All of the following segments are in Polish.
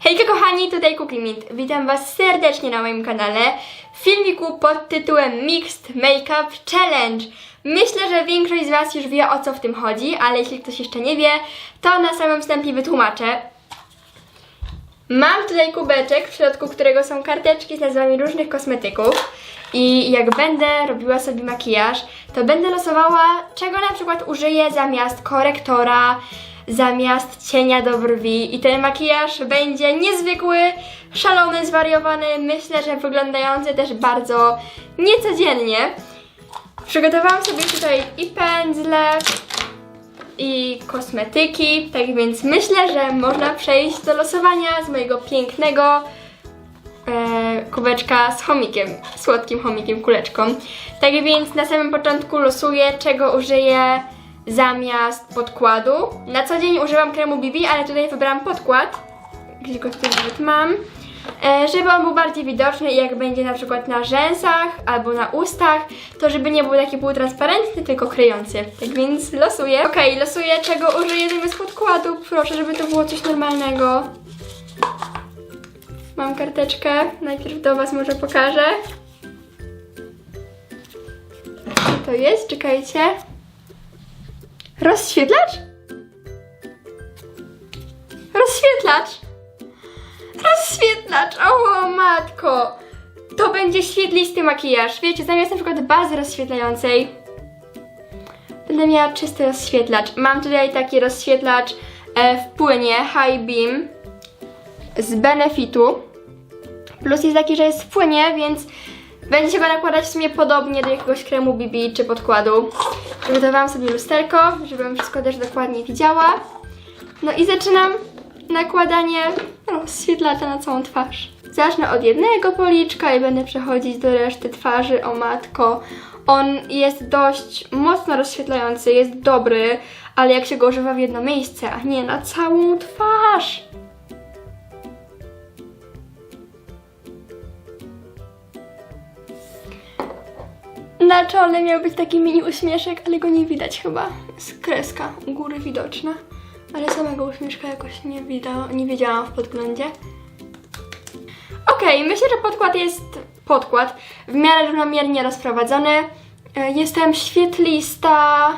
Hejka kochani, tutaj Cookie Mint. Witam was serdecznie na moim kanale w filmiku pod tytułem Mixed Makeup Challenge. Myślę, że większość z was już wie o co w tym chodzi, ale jeśli ktoś jeszcze nie wie, to na samym wstępie wytłumaczę. Mam tutaj kubeczek, w środku którego są karteczki z nazwami różnych kosmetyków i jak będę robiła sobie makijaż, to będę losowała, czego na przykład użyję zamiast korektora, zamiast cienia do brwi i ten makijaż będzie niezwykły, szalony, zwariowany, myślę, że wyglądający też bardzo niecodziennie. Przygotowałam sobie tutaj i pędzle, i kosmetyki, tak więc myślę, że można przejść do losowania z mojego pięknego e, kubeczka z chomikiem, słodkim chomikiem, kuleczką. Tak więc na samym początku losuję, czego użyję zamiast podkładu. Na co dzień używam kremu BB, ale tutaj wybrałam podkład, gdzie go nawet mam. E, żeby on był bardziej widoczny jak będzie na przykład na rzęsach albo na ustach, to żeby nie był taki półtransparentny, tylko kryjący. Tak więc losuję. Okej, losuję czego użyję zamiast podkładu. Proszę, żeby to było coś normalnego. Mam karteczkę, najpierw do Was może pokażę. Co to jest? Czekajcie. Rozświetlacz? Rozświetlacz! Rozświetlacz! O matko! To będzie świetlisty makijaż. Wiecie, zamiast na przykład bazy rozświetlającej będę miała czysty rozświetlacz. Mam tutaj taki rozświetlacz e, w płynie High Beam z Benefitu. Plus jest taki, że jest w płynie, więc będzie się go nakładać w sumie podobnie do jakiegoś kremu BB czy podkładu. Przygotowałam sobie lusterko, żebym wszystko też dokładnie widziała. No i zaczynam nakładanie rozświetlacza na całą twarz. Zacznę od jednego policzka i będę przechodzić do reszty twarzy. O matko, on jest dość mocno rozświetlający, jest dobry, ale jak się go używa w jedno miejsce, a nie na całą twarz. Na czole miał być taki mini uśmieszek, ale go nie widać chyba. Jest kreska u góry widoczna. Ale samego uśmieszka jakoś nie, nie widziałam w podglądzie. Okej, myślę, że podkład jest podkład. W miarę równomiernie rozprowadzony. E, Jestem świetlista.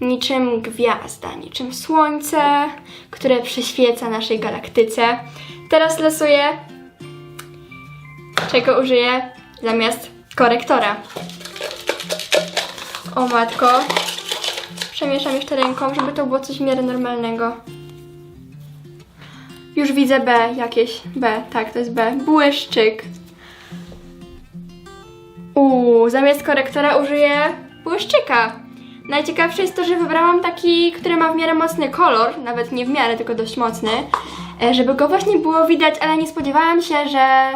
Niczym gwiazda, niczym słońce, które przyświeca naszej galaktyce. Teraz losuję, czego użyję zamiast korektora. O matko, Przemieszam jeszcze ręką, żeby to było coś w miarę normalnego. Już widzę B jakieś. B, tak, to jest B. Błyszczyk. Uuu, zamiast korektora użyję błyszczyka. Najciekawsze jest to, że wybrałam taki, który ma w miarę mocny kolor, nawet nie w miarę, tylko dość mocny, e, żeby go właśnie było widać, ale nie spodziewałam się, że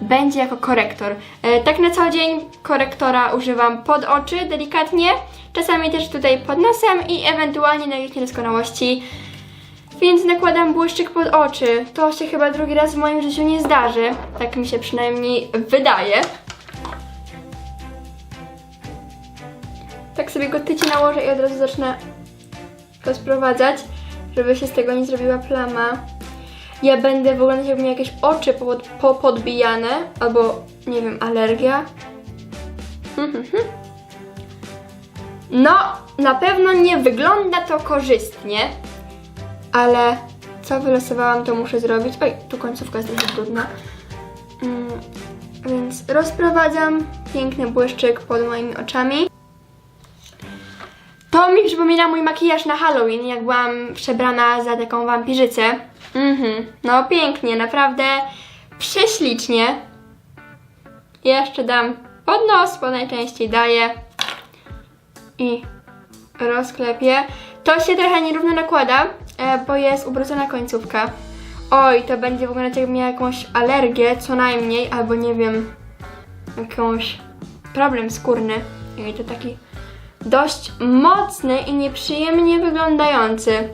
będzie jako korektor. E, tak na co dzień korektora używam pod oczy delikatnie, czasami też tutaj pod nosem i ewentualnie na jakieś niedoskonałości. Więc nakładam błyszczyk pod oczy. To się chyba drugi raz w moim życiu nie zdarzy. Tak mi się przynajmniej wydaje. Tak sobie go tyci nałożę i od razu zacznę rozprowadzać, żeby się z tego nie zrobiła plama. Ja będę wyglądać jakby miała jakieś oczy pod, popodbijane, albo nie wiem, alergia. Mhm, mhm. No, na pewno nie wygląda to korzystnie, ale co wylosowałam, to muszę zrobić. Oj, tu końcówka jest trochę brudna. Mm, więc rozprowadzam piękny błyszczyk pod moimi oczami. To mi przypomina mój makijaż na Halloween, jak byłam przebrana za taką wampirzycę. Mhm, no pięknie, naprawdę prześlicznie. Jeszcze dam pod nos, bo najczęściej daję. I rozklepię. To się trochę nierówno nakłada, e, bo jest ubrudzona końcówka. Oj, to będzie wyglądać jakbym miała jakąś alergię, co najmniej, albo nie wiem, jakąś problem skórny. I to taki dość mocny i nieprzyjemnie wyglądający.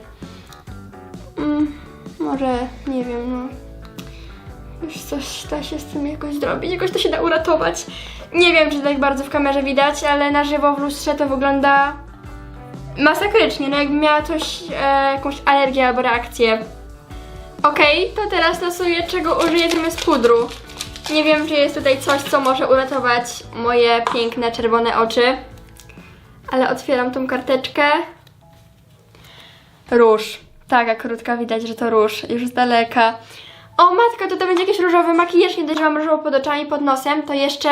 Mm, może, nie wiem, no. Już coś da się z tym jakoś zrobić, jakoś to się da uratować. Nie wiem, czy tak bardzo w kamerze widać, ale na żywo w lustrze to wygląda masakrycznie, no jakbym miała coś, e, jakąś alergię albo reakcję. Okej, to teraz losuję, czego użyję zamiast pudru. Nie wiem, czy jest tutaj coś, co może uratować moje piękne czerwone oczy. Ale otwieram tą karteczkę. Róż. Taka krótka, widać, że to róż. Już z daleka. O matka, to to będzie jakiś różowy makijaż. Nie dość, że mam różowo pod oczami, pod nosem, to jeszcze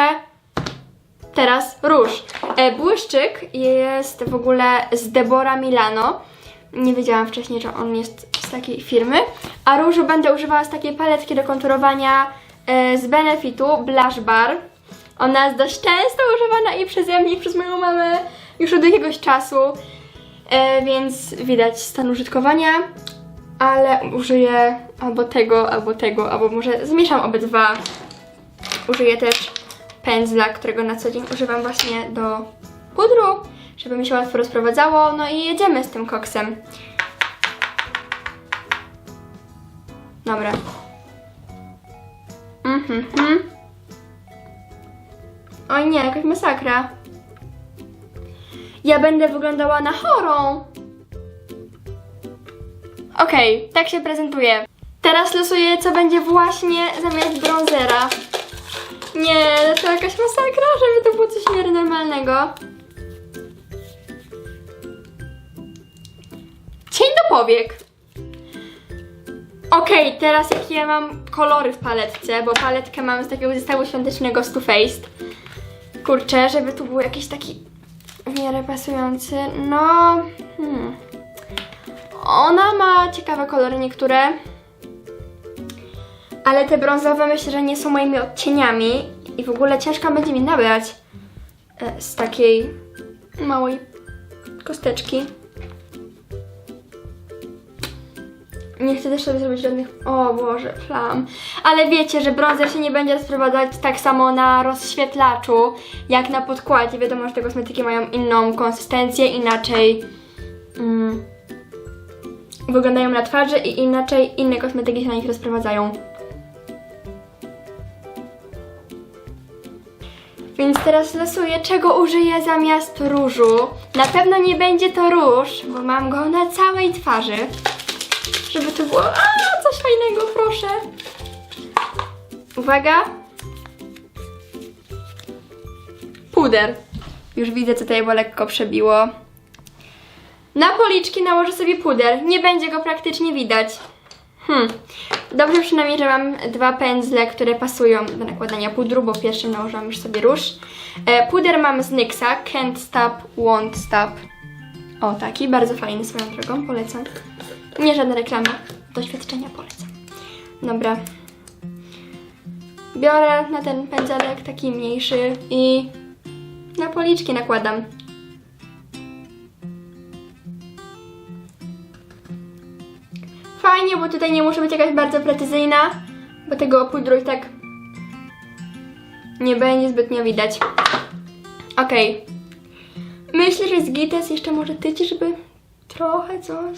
teraz róż. E, błyszczyk jest w ogóle z Deborah Milano. Nie wiedziałam wcześniej, że on jest z takiej firmy. A różu będę używała z takiej paletki do konturowania e, z Benefitu Blush Bar. Ona jest dość często używana i przeze mnie, i przez moją mamę już od jakiegoś czasu. E, więc widać stan użytkowania. Ale użyję albo tego, albo tego, albo może zmieszam obydwa. Użyję też pędzla, którego na co dzień używam właśnie do pudru, żeby mi się łatwo rozprowadzało. No i jedziemy z tym koksem. Dobra. Mhm, mhm. Oj nie, jakaś masakra. Ja będę wyglądała na chorą. Okej, tak się prezentuje. Teraz losuję, co będzie właśnie zamiast bronzera. Nie, to jakaś masakra, żeby to było coś w miarę normalnego. Cień do powiek. Okej, teraz jakie ja mam kolory w paletce, bo paletkę mam z takiego zestawu świątecznego Too Faced. Kurczę, żeby tu był jakiś taki w miarę pasujący. No, hmm. Ona ma ciekawe kolory niektóre. Ale te brązowe myślę, że nie są moimi odcieniami i w ogóle ciężko będzie mi nabrać e, z takiej małej kosteczki. Nie chcę też sobie zrobić żadnych... O Boże, plam. Ale wiecie, że brązer się nie będzie rozprowadzać tak samo na rozświetlaczu, jak na podkładzie. Wiadomo, że te kosmetyki mają inną konsystencję, inaczej mm, wyglądają na twarzy i inaczej inne kosmetyki się na nich rozprowadzają. Więc teraz losuję, czego użyję zamiast różu. Na pewno nie będzie to róż, bo mam go na całej twarzy. A, coś fajnego, proszę. Uwaga. Puder. Już widzę, co tutaj bo lekko przebiło. Na policzki nałożę sobie puder. Nie będzie go praktycznie widać. Hmm. Dobrze przynajmniej, że mam dwa pędzle, które pasują do nakładania pudru, bo pierwszym nałożyłam już sobie róż. E, puder mam z NYXa, Can't Stop, Won't Stop. O, taki, bardzo fajny swoją drogą, polecam. Nie żadne reklamy, doświadczenia polecam. Dobra. Biorę na ten pędzelek taki mniejszy i na policzki nakładam. Fajnie, bo tutaj nie muszę być jakaś bardzo precyzyjna, bo tego pudru i tak nie będzie zbytnio widać. Okej. Myślę, że z gites jeszcze może tyci, żeby trochę coś.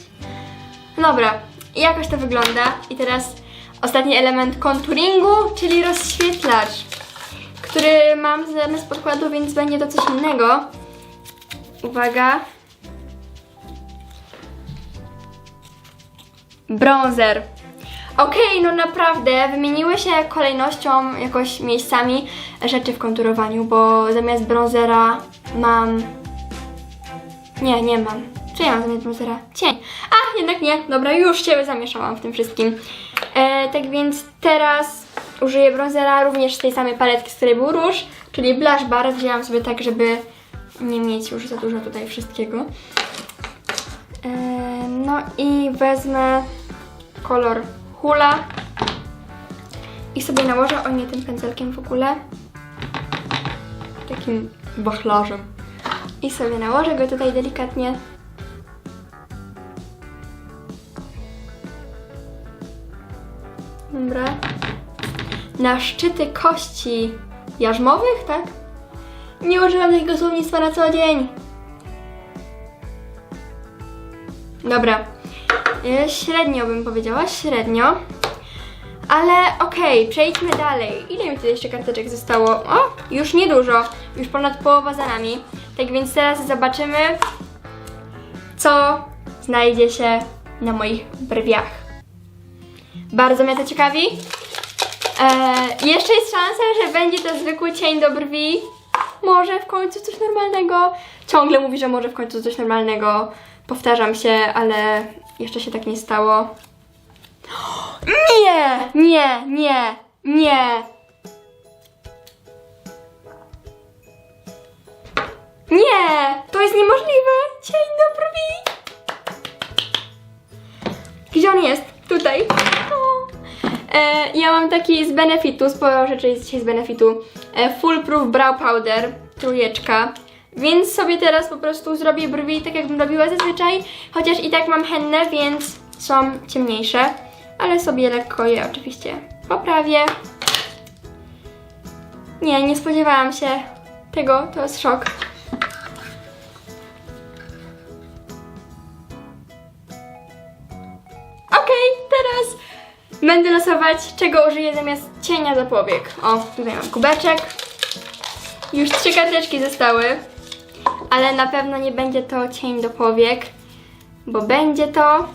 Dobra, jakoś to wygląda. I teraz ostatni element konturingu, czyli rozświetlacz, który mam zamiast podkładu, więc będzie to coś innego. Uwaga. Bronzer. Okej, no naprawdę, wymieniły się kolejnością, jakoś miejscami rzeczy w konturowaniu, bo zamiast bronzera mam... Nie, nie mam. Co ja mam zamiast? Cień. A, jednak nie. Dobra, już Ciebie zamieszałam w tym wszystkim. E, tak więc teraz użyję bronzera również z tej samej paletki, z której był róż, czyli Blush Bar. Wzięłam sobie tak, żeby nie mieć już za dużo tutaj wszystkiego. E, no i wezmę kolor hula i sobie nałożę o nie tym pędzelkiem w ogóle takim wachlarzem i sobie nałożę go tutaj delikatnie na szczyty kości jarzmowych, tak? Nie używam takiego słownictwa na co dzień. Dobra. Y, Średnio bym powiedziała, średnio. Ale okej, przejdźmy dalej. Ile mi tutaj jeszcze karteczek zostało? O, już niedużo. Już ponad połowa za nami. Tak więc teraz zobaczymy, co znajdzie się na moich brwiach. Bardzo mnie to ciekawi. Eee, jeszcze jest szansa, że będzie to zwykły cień do brwi. Może w końcu coś normalnego. Ciągle mówi, że może w końcu coś normalnego. Powtarzam się, ale jeszcze się tak nie stało. Nie, nie, nie, nie. Nie, to jest niemożliwe. Cień do brwi. Gdzie on jest? Tutaj. E, ja mam taki z Benefitu, sporo rzeczy jest dzisiaj z Benefitu. E, full Proof Brow Powder, trójeczka. Więc sobie teraz po prostu zrobię brwi tak jakbym robiła zazwyczaj. Chociaż i tak mam hennę, więc są ciemniejsze. Ale sobie lekko je oczywiście poprawię. Nie, nie spodziewałam się tego, to jest szok. Będę losować, czego użyję zamiast cienia do powiek. O, tutaj mam kubeczek. Już trzy karteczki zostały, ale na pewno nie będzie to cień do powiek, bo będzie to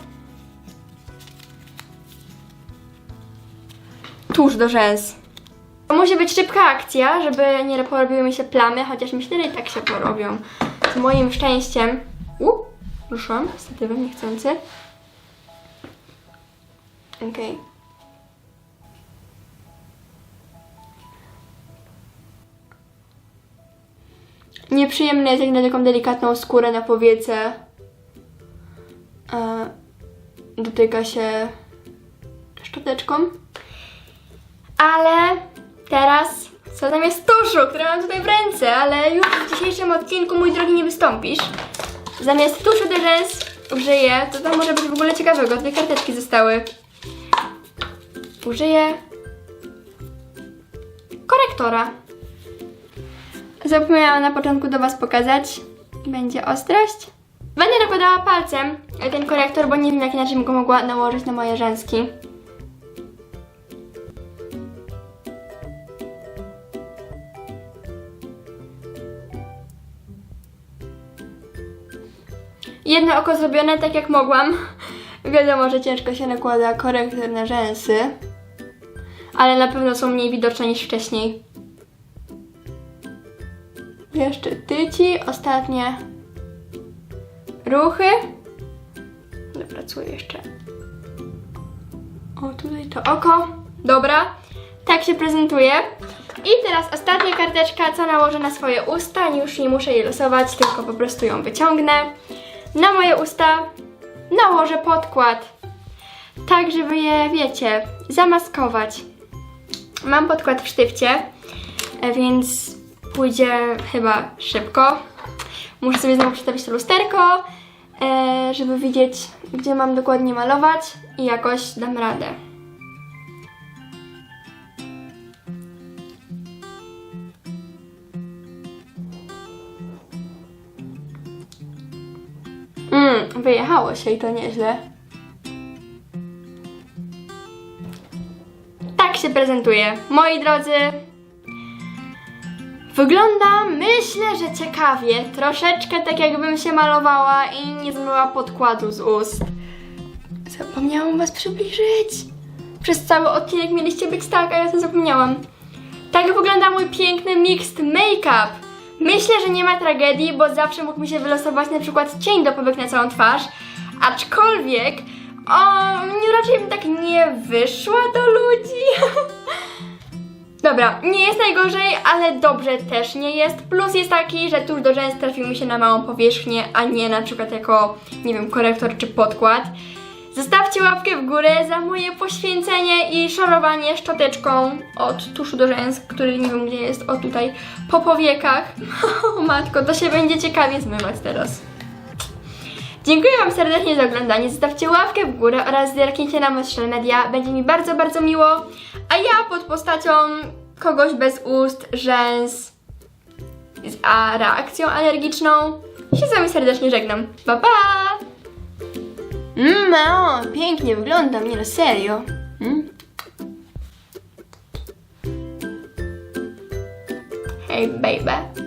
tuż do rzęs. To musi być szybka akcja, żeby nie porobiły mi się plamy, chociaż myślę, że i tak się porobią. Z moim szczęściem. U, ruszyłam statywem niechcący. Okej. Nieprzyjemne jest jak na taką delikatną skórę na powiece. Dotyka się szczoteczką. Ale teraz co tam jest tuszu, który mam tutaj w ręce, ale już w dzisiejszym odcinku, mój drogi, nie wystąpisz. Zamiast tuszu do rzęs użyję, to tam może być w ogóle ciekawego, dwie karteczki zostały. Użyję korektora. Zapomniałam na początku do Was pokazać. Będzie ostrość. Będę nakładała palcem ten korektor, bo nie wiem jak inaczej bym go mogła nałożyć na moje rzęski. Jedno oko zrobione tak jak mogłam. Wiadomo, że ciężko się nakłada korektor na rzęsy, ale na pewno są mniej widoczne niż wcześniej. Jeszcze tyci, ostatnie ruchy. Dopracuję jeszcze. O, tutaj to oko. Dobra, tak się prezentuje. I teraz ostatnia karteczka, co nałożę na swoje usta. Już nie muszę jej losować, tylko po prostu ją wyciągnę. Na moje usta nałożę podkład. Tak, żeby je, wiecie, zamaskować. Mam podkład w sztywcie, e, więc pójdzie chyba szybko. Muszę sobie znowu przestawić to lusterko, e, żeby widzieć, gdzie mam dokładnie malować i jakoś dam radę. Mm, wyjechało się i to nieźle. Tak się prezentuje. Moi drodzy, wygląda, myślę, że ciekawie. Troszeczkę tak jakbym się malowała i nie zmyła podkładu z ust. Zapomniałam was przybliżyć. Przez cały odcinek mieliście być tak, a ja to zapomniałam. Tak wygląda mój piękny mixed make-up. Myślę, że nie ma tragedii, bo zawsze mógł mi się wylosować na przykład cień do powiek na całą twarz. Aczkolwiek, o, raczej bym tak nie wyszła do ludzi. Dobra, nie jest najgorzej, ale dobrze też nie jest. Plus jest taki, że tuż do rzęs trafił mi się na małą powierzchnię, a nie na przykład jako, nie wiem, korektor czy podkład. Zostawcie łapkę w górę za moje poświęcenie i szorowanie szczoteczką od tuszu do rzęs, który nie wiem gdzie jest, o tutaj, po powiekach. O matko, to się będzie ciekawie zmywać teraz. Dziękuję Wam serdecznie za oglądanie. Zostawcie łapkę w górę oraz zerknijcie na moje social media. Będzie mi bardzo, bardzo miło. A ja pod postacią kogoś bez ust, rzęs, z a reakcją alergiczną się z Wami serdecznie żegnam. Pa, pa! Mmm, pięknie wyglądam, nie no serio. Mm. Hej, baby.